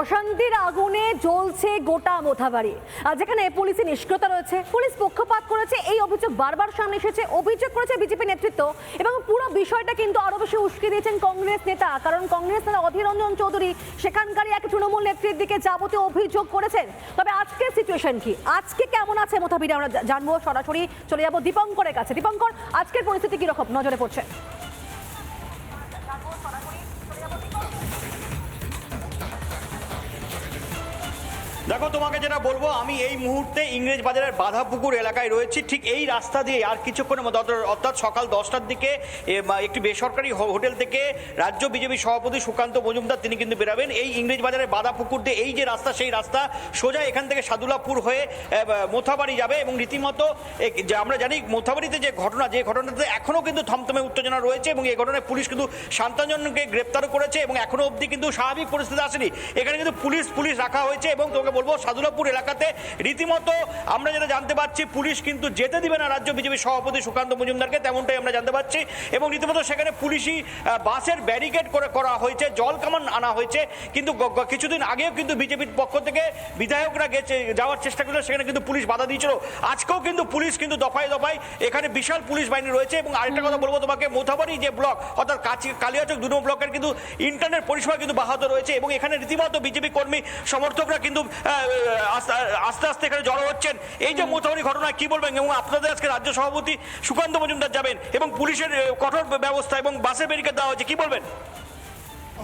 অশান্তির আগুনে জ্বলছে গোটা মোথাবাড়ি। আর যেখানে পুলিশের নিষ্ক্রিয়তা রয়েছে, পুলিশ পক্ষপাত করেছে, এই অভিযোগ বারবার সামনে এসেছে, অভিযোগ করেছে বিজেপি নেতৃত্ব, এবং পুরো বিষয়টা কিন্তু আরও বেশি উস্কে দিয়েছেন কংগ্রেস নেতা, কারণ কংগ্রেস নেতা অধীর রঞ্জন চৌধুরী সেখানকারই এক তৃণমূল নেত্রীর দিকে যাবতীয় অভিযোগ করেছেন। তবে আজকের সিচুয়েশন কি? আজকে কেমন আছে মোথাবিরে আমরা জানব সরাসরি। চলে যাব দীপঙ্করের কাছে। দীপঙ্কর, আজকের পরিস্থিতি কীরকম? নজরে পড়ছে। দেখো, তোমাকে যেটা বলব, আমি এই মুহূর্তে ইংরেজ বাজারের বাধাপুকুর এলাকায় রয়েছি। ঠিক এই রাস্তা দিয়ে আর কিছুক্ষণের মধ্যে, অর্থাৎ- সকাল দশটার দিকে একটি বেসরকারি হোটেল থেকে রাজ্য বিজেপি সভাপতি সুকান্ত মজুমদার তিনি কিন্তু বেরাবেন। এই ইংরেজ বাজারের বাধাপুকুর দিয়ে এই যে রাস্তা, সেই রাস্তা সোজা এখান থেকে সাদুলাপুর হয়ে মোথাবাড়ি যাবে এবং রীতিমতো আমরা জানি মোথাবাড়িতে যে ঘটনা, যে ঘটনাতে এখনও কিন্তু থমথমে উত্তেজনা রয়েছে এবং এই ঘটনায় পুলিশ কিন্তু শান্তাঞ্জনকে গ্রেপ্তার করেছে এবং এখনও অবধি কিন্তু স্বাভাবিক পরিস্থিতি আসেনি। এখানে কিন্তু পুলিশ পুলিশ রাখা হয়েছে এবং তোমাকে বলব সাদুলাপুর এলাকাতে রীতিমতো আমরা যেটা জানতে পারছি, পুলিশ কিন্তু যেতে দিবে না রাজ্য বিজেপি সভাপতি সুকান্ত মজুমদারকে, তেমনটাই আমরা জানতে পারছি। এবং রীতিমতো সেখানে পুলিশই বাসের ব্যারিকেড করে করা হয়েছে, জল কামান আনা হয়েছে। কিন্তু কিছুদিন আগেও কিন্তু বিজেপির পক্ষ থেকে বিধায়করা গেছে, যাওয়ার চেষ্টা করলে সেখানে কিন্তু পুলিশ বাধা দিয়েছিল। আজকেও কিন্তু পুলিশ কিন্তু দফায় দফায় এখানে বিশাল পুলিশ বাহিনী রয়েছে। এবং আরেকটা কথা বলব তোমাকে, মোথাবাড়ি যে ব্লক, অর্থাৎ কাছি, কালিয়াচক দু ব্লকের কিন্তু ইন্টারনেট পরিষেবা কিন্তু বাহাত রয়েছে। এবং এখানে রীতিমতো বিজেপি কর্মী, সমর্থকরা কিন্তু আস্তে আস্তে এখানে জড়ো হচ্ছেন। এই যে মোথাবাড়ি ঘটনা, কি বলবেন? এবং আপনাদের আজকে রাজ্য সভাপতি সুকান্ত মজুমদার যাবেন এবং পুলিশের কঠোর ব্যবস্থা এবং বাসে ব্যারিকেড দেওয়া হয়েছে, কি বলবেন?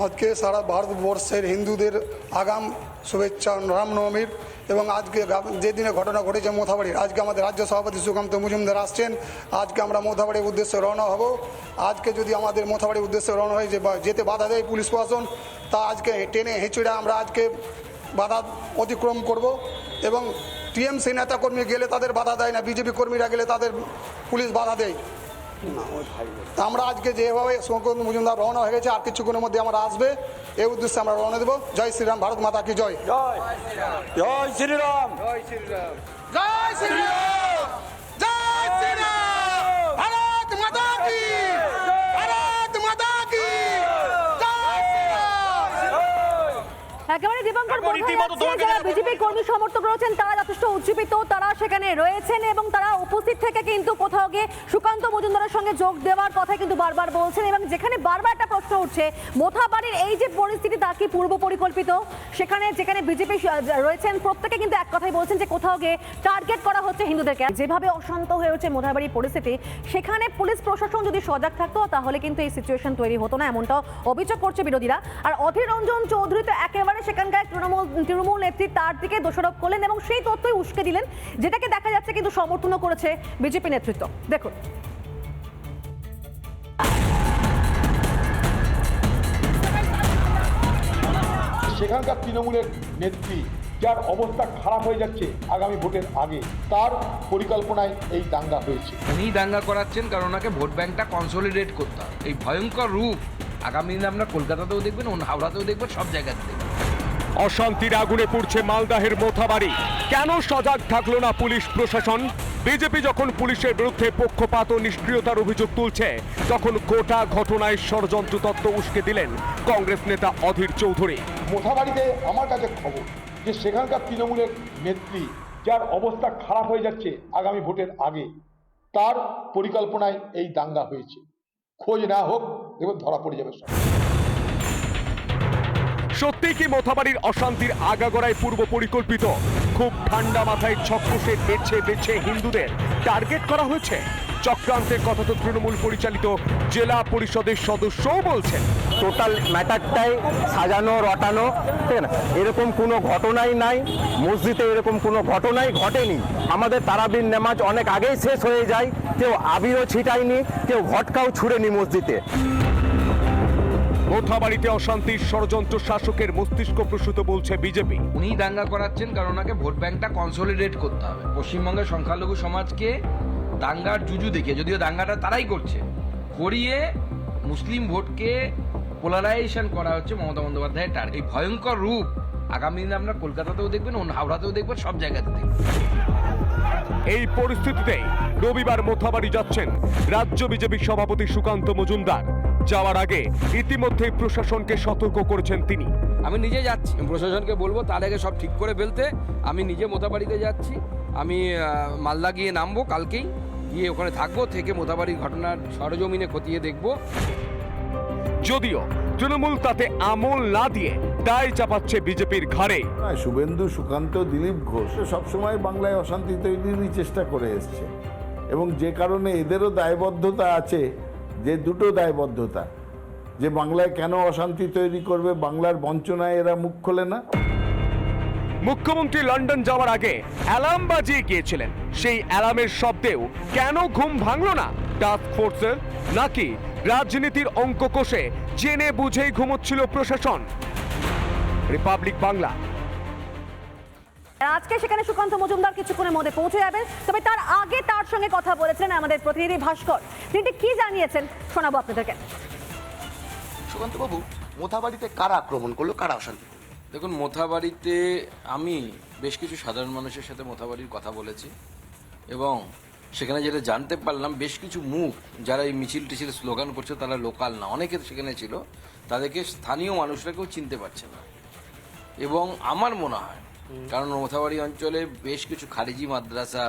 আজকে সারা ভারতবর্ষের হিন্দুদের আগাম শুভেচ্ছা, রামনবমীর এবং আজকে যে দিনে ঘটনা ঘটেছে মোথাবাড়ির, আজকে আমাদের রাজ্য সভাপতি সুকান্ত মজুমদার আসছেন। আজকে আমরা মোথাবাড়ির উদ্দেশ্যে রওনা হব। আজকে যদি আমাদের মোথাবাড়ির উদ্দেশ্যে রওনা হয়ে যেতে বাধা দেয় পুলিশ প্রশাসন, তা আজকে টেনে হেঁচড়ে আমরা আজকে বাধা অতিক্রম করব এবং টিএমসি নেতাকর্মী গেলে তাদের বাধা দেয় না বিজেপি কর্মীরা গেলে তাদের পুলিশ বাধা দেয়। আমরা আজকে যেভাবে শঙ্কর মজুমদার রওনা হয়ে গেছে আর কিছুক্ষণের মধ্যে আমরা আসবে এই উদ্দেশ্যে আমরা রওনা দেবো। জয় শ্রীরাম ভারত মাতা কি জয়। জয়। শ্রীরাম। জয় শ্রীরাম। জয় শ্রীরাম ভারত মাতা কি ভারত মাতা কি জয় শ্রীরাম একেবারে দীপঙ্কর তারপর বোঝা রীতিমতো তোমাকে বিজেপি কর্মী সমর্থক রয়েছেন তারা যথেষ্ট উজ্জীবিত তারা সেখানে রয়েছেন এবং তারা উপস্থিত থেকে কিন্তু কোথাও গিয়ে সুকান্ত মজুমদারের সঙ্গে যোগ দেওয়ার কথা কিন্তু বারবার বলছেন এবং যেখানে বারবার একটা প্রশ্ন উঠছে মোথাবাড়ির এই যে পরিস্থিতি তা কি পূর্ব পরিকল্পিত? সেখানে যেখানে বিজেপি রয়েছেন প্রত্যেকে কিন্তু এক কথাই বলছেন যে কোথাও গিয়ে টার্গেট করা হচ্ছে হিন্দুদেরকে। যেভাবে অশান্ত হয়ে উঠছে মোথাবাড়ির পরিস্থিতি সেখানে পুলিশ প্রশাসন যদি সজাগ থাকতো তাহলে কিন্তু এই সিচুয়েশন তৈরি হতো না এমনটাও অভিযোগ করছে বিরোধীরা। আর অধীর রঞ্জন চৌধুরী তো একেবারে সেখানকার তৃণমূল তৃণমূল নেত্রী তার দিকে দোষারোপ করলেন এবং সেই তথ্যই উস্কে দিলেন যেটাকে দেখা যাচ্ছে কিন্তু সমর্থনও করেছে বিজেপি নেতৃত্ব। দেখুন। সেখানকার তৃণমূলের নেত্রী যার অবস্থা খারাপ হয়ে যাচ্ছে আগামী ভোটের আগে তার পরিকল্পনায় এই দাঙ্গা হয়েছে। উনিই দাঙ্গা করাচ্ছেন কারণ ওনাকে ভোট ব্যাংকটা কনসলিডেট করতে হবে। এই ভয়ঙ্কর রূপ আগামী দিনে আপনার কলকাতাতেও দেখবেন হাওড়াতেও দেখবেন সব জায়গাতে দেখবেন। অশান্তির আগুনে পুড়ছে মালদাহের মোথাবাড়ি। কেন সজাগ থাকল না পুলিশ প্রশাসন? বিজেপি যখন পুলিশের বিরুদ্ধে পক্ষপাত ও নিষ্ক্রিয়তার অভিযোগ তুলছে, তখন গোটা ঘটনায় ষড়যন্ত্র তত্ত্ব উস্কে দিলেন কংগ্রেস নেতা অধীর চৌধুরী। মোথাবাড়িতে আমার কাছে খবর যে সেখানকার তৃণমূলের নেত্রী, যার অবস্থা খারাপ হয়ে যাচ্ছে আগামী ভোটের আগে, তার পরিকল্পনায় এই দাঙ্গা হয়েছে। খোঁজ না হোক দেখবেন ধরা পড়ে যাবে সব। সত্যি কি মোথাবাড়ির অশান্তির আগাগোড়ায় পূর্ব পরিকল্পিত? খুব ঠান্ডা মাথায় ছকসে বেছে বেছে হিন্দুদের টার্গেট করা হয়েছে। চক্রান্তের কথা তো তৃণমূল পরিচালিত জেলা পরিষদের সদস্যও বলছেন। টোটাল ম্যাটারটাই সাজানো, রটানো, ঠিক না? এরকম কোনো ঘটনাই নাই। মসজিদে এরকম কোনো ঘটনাই ঘটেনি। আমাদের তারাবির নামাজ অনেক আগেই শেষ হয়ে যায়। কেউ আবিরও ছিটায়নি, কেউ ঘটকাও ছুড়েনি মসজিদে। মোথাবাড়িতে অশান্তির ষড়যন্ত্র শাসকের মস্তিষ্ক প্রসূত বলছে বিজেপি। উনিই দাঙ্গা করাচ্ছেন কারণ ওনাকে ভোট ব্যাংকটা কনসলিডেট করতে হবে। পশ্চিমবঙ্গের সংখ্যালঘু সমাজকে দাঙ্গার জুজু দেখে যদিও দাঙ্গাটা তারাই করছে করিয়ে মুসলিম ভোটকে পোলারাইজেশন করা হচ্ছে মমতা বন্দ্যোপাধ্যায়ের টার এই ভয়ঙ্কর রূপ আগামী দিনে আপনার কলকাতাতেও দেখবেন হাওড়াতেও দেখবেন সব জায়গাতে দেখবেন। এই পরিস্থিতিতে রবিবার মোথাবাড়ি যাচ্ছেন রাজ্য বিজেপি সভাপতি সুকান্ত মজুমদার। যাওয়ার আগে ইতিমধ্যেই প্রশাসনকে সতর্ক করেছেন তিনি। আমি নিজে যাচ্ছি। প্রশাসনকে বলব তার আগে সব ঠিক করে ফেলতে। আমি নিজে মোতাবাড়িতে যাচ্ছি। আমি মালদা গিয়ে নামবো কালকেই। গিয়ে ওখানে থাকব থেকে মোতাবাড়ির ঘটনার সরজমিনে খতিয়ে দেখব। যদিও তৃণমূল তাতে আমল না দিয়ে দায় চাপাচ্ছে বিজেপির ঘাড়ে। নয় শুভেন্দু সুকান্ত দিলীপ ঘোষ সবসময় বাংলায় অশান্তি তৈরিরই চেষ্টা করে এসছে। এবং যে কারণে এদেরও দায়বদ্ধতা আছে যে দুটো দায়বদ্ধতা, যে বাংলায় কেন অশান্তি তৈরি করবে, বাংলার বঞ্চনায় এরা মুখ খোলে না? মুখ্যমন্ত্রী লন্ডন যাওয়ার আগে অ্যালার্ম বাজিয়ে গিয়েছিলেন। সেই অ্যালার্মের শব্দেও কেন ঘুম ভাঙল না? টাস্ক ফোর্সের নাকি রাজনীতির অঙ্ক কষে জেনে বুঝেই ঘুমোচ্ছিল প্রশাসন? রিপাবলিক বাংলা আজকে সেখানে সুকান্ত মজুমদার কিছুক্ষণের মধ্যে পৌঁছে যাবেন। তবে তার আগে তার সঙ্গে কথা বলেছেন আমাদের প্রতিনিধি ভাস্কর। তিনি কি জানিয়েছেন শোনাবো আপনাদেরকে। সুকান্তবাবু মোথাবাড়িতে কারা আক্রমণ করল কারা অশান্তি দেখুন মোথাবাড়িতে আমি বেশ কিছু সাধারণ মানুষের সাথে মোথাবাড়ির কথা বলেছি এবং সেখানে যেটা জানতে পারলাম বেশ কিছু মুখ যারা এই মিছিল টিছিল স্লোগান করছে তারা লোকাল না। অনেকে সেখানে ছিল তাদেরকে স্থানীয় মানুষরা কেউ চিনতে পারছে না। এবং আমার মনে হয় কারণ মোথাবাড়ি অঞ্চলে বেশ কিছু খারিজি মাদ্রাসা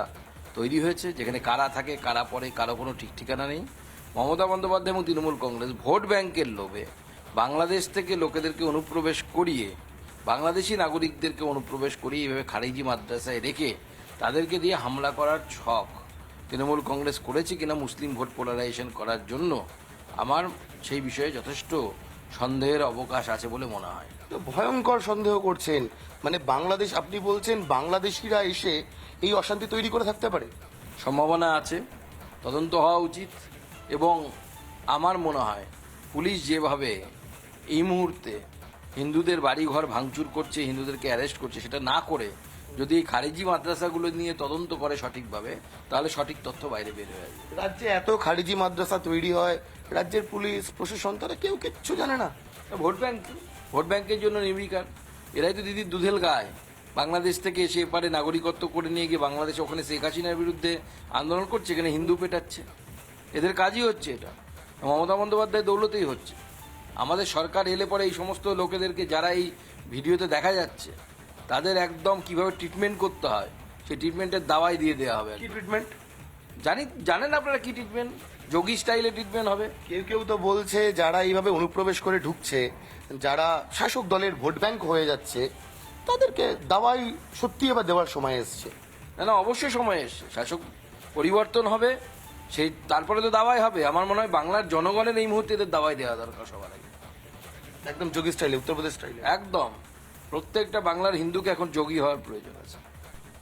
তৈরি হয়েছে, যেখানে কারা থাকে, কারা পড়ে, কারও কোনো ঠিক ঠিকানা নেই। মমতা বন্দ্যোপাধ্যায় এবং তৃণমূল কংগ্রেস ভোট ব্যাংকের লোভে বাংলাদেশ থেকে লোকেদেরকে অনুপ্রবেশ করিয়ে, বাংলাদেশি নাগরিকদেরকে অনুপ্রবেশ করিয়ে এইভাবে খারিজি মাদ্রাসায় রেখে তাদেরকে দিয়ে হামলা করার ছক তৃণমূল কংগ্রেস করেছে কিনা মুসলিম ভোট পোলারাইজেশন করার জন্য, আমার সেই বিষয়ে যথেষ্ট সন্দেহের অবকাশ আছে বলে মনে হয়। ভয়ঙ্কর সন্দেহ করছেন। মানে বাংলাদেশ আপনি বলছেন বাংলাদেশিরা এসে এই অশান্তি তৈরি করে থাকতে পারে? সম্ভাবনা আছে তদন্ত হওয়া উচিত এবং আমার মনে হয় পুলিশ যেভাবে এই মুহূর্তে হিন্দুদের বাড়িঘর ভাঙচুর করছে হিন্দুদেরকে অ্যারেস্ট করছে সেটা না করে যদি এই খারিজি মাদ্রাসাগুলো নিয়ে তদন্ত করে সঠিকভাবে তাহলে সঠিক তথ্য বাইরে বের হয়ে রাজ্যে এত খারিজি মাদ্রাসা তৈরি হয় রাজ্যের পুলিশ প্রশাসন তারা কেউ কিচ্ছু জানে না। ভোট ব্যাংক ভোট ব্যাংকের জন্য নির্বিকার এরাই তো দিদির দুধেল গায়। বাংলাদেশ থেকে এসে এপারে নাগরিকত্ব করে নিয়ে গিয়ে বাংলাদেশ ওখানে শেখ হাসিনার বিরুদ্ধে আন্দোলন করছে এখানে হিন্দু পেটাচ্ছে। এদের কাজই হচ্ছে এটা। মমতা বন্দ্যোপাধ্যায় দৌলতেই হচ্ছে। আমাদের সরকার এলে পরে এই সমস্ত লোকেদেরকে যারা এই ভিডিওতে দেখা যাচ্ছে তাদের একদম কীভাবে ট্রিটমেন্ট করতে হয় সেই ট্রিটমেন্টের দাওয়াই দিয়ে দেওয়া হবে কি। ট্রিটমেন্ট জানি জানেন আপনারা কি ট্রিটমেন্ট যোগী স্টাইলে ট্রিটমেন্ট হবে। কেউ কেউ তো বলছে যারা এইভাবে অনুপ্রবেশ করে ঢুকছে যারা শাসক দলের ভোট ব্যাংক হয়ে যাচ্ছে তাদেরকে দাওয়াই সত্যি এবার দেওয়ার সময় এসছে। না না অবশ্যই সময় এসছে। শাসক পরিবর্তন হবে সেই তারপরে তো দাওয়াই হবে। আমার মনে হয় বাংলার জনগণের এই মুহূর্তে এদের দাওয়াই দেওয়া দরকার সবার আগে। একদম যোগী স্টাইলে উত্তরপ্রদেশ স্টাইলে। একদম। প্রত্যেকটা বাংলার হিন্দুকে এখন যোগী হওয়ার প্রয়োজন আছে।